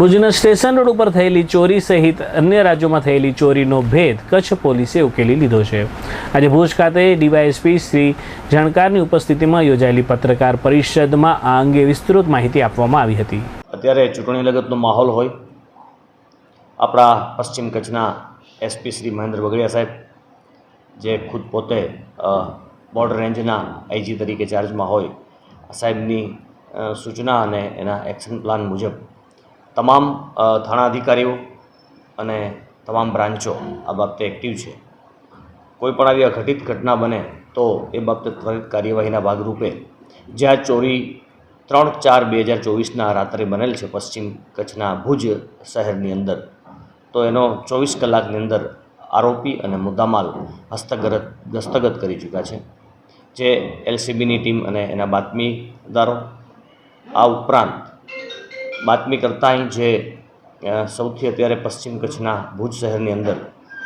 ભુજના station road ઉપર થયેલી ચોરી સહિત અન્ય રાજ્યોમાં થયેલી ચોરીનો ભેદ કચ્છ પોલીસે ઉકેલી લીધો છે. આજે ભુજ ખાતે ડીવાયએસપી શ્રી જાણકારની ઉપસ્થિતિમાં યોજાયેલી પત્રકાર પરિષદમાં આ અંગે વિસ્તૃત માહિતી આપવામાં આવી હતી. અત્યારે ચૂંટણી લગતનો માહોલ હોય, આપણા પશ્ચિમ કચ્છના એસપી શ્રી મહેન્દ્ર બગડિયા સાહેબ, જે ખુદ પોતે બોર્ડર રેન્જના આઈજી તરીકે ચાર્જમાં હોય સાહેબની સૂચના અને એના એક્શન પ્લાન મુજબ તમામ થાણા અધિકારીઓ અને તમામ બ્રાન્ચો આ બાબતે એક્ટિવ છે. કોઈ પણ આવી અઘટિત ઘટના બને તો એ બાબતે ત્વરિત કાર્યવાહીના ભાગરૂપે જ્યાં ચોરી ત્રણ ચાર બે હજાર ચોવીસના રાત્રે બનેલ છે પશ્ચિમ કચ્છના ભુજ શહેરની અંદર, તો એનો ચોવીસ કલાકની અંદર આરોપી અને મુદ્દામાલ હસ્તગત, દસ્તગત કરી ચૂક્યા છે. જે એલસીબીની ટીમ અને એના બાતમીદારો આ ઉપરાંત બાતમી કરતાં જે સૌથી અત્યારે પશ્ચિમ કચ્છના ભુજ શહેરની અંદર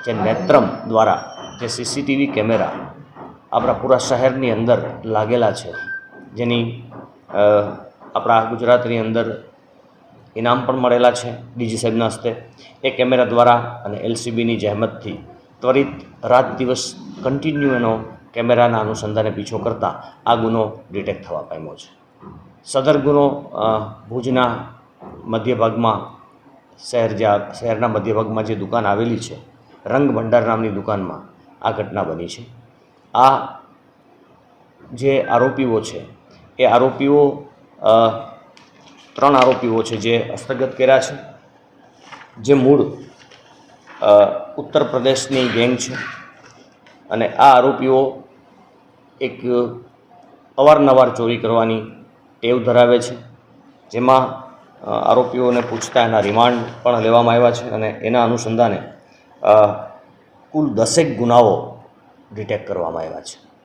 જે નેત્રમ દ્વારા જે સીસીટીવી કેમેરા આપણા પૂરા શહેરની અંદર લાગેલા છે, જેની આપણા ગુજરાતની અંદર ઇનામ પણ મળેલા છે ડીજી સાહેબના હસ્તે. એ કેમેરા દ્વારા અને એલસીબીની જહેમતથી ત્વરિત રાત દિવસ કન્ટિન્યુ એનો કેમેરાના અનુસંધાને પીછો કરતાં આ ગુનો ડિટેક્ટ થવા પામ્યો છે. સદર ગુનો ભુજના મધ્ય ભાગમાં શહેર જ્યાં શહેરના મધ્ય ભાગમાં જે દુકાન આવેલી છે, રંગ ભંડાર નામની દુકાનમાં આ ઘટના બની છે. આ જે આરોપીઓ છે, એ આરોપીઓ ત્રણ આરોપીઓ છે જે હસ્તગત કર્યા છે, જે મૂળ ઉત્તર પ્રદેશની ગેંગ છે. અને આ આરોપીઓ એક અવારનવાર ચોરી કરવાની ટેવ ધરાવે છે, જેમાં આરોપીઓને પૂછતા એના રિમાન્ડ પણ લેવામાં આવ્યા છે અને એના અનુસંધાને કુલ દસેક ગુનાઓ ડિટેક્ટ કરવામાં આવ્યા છે.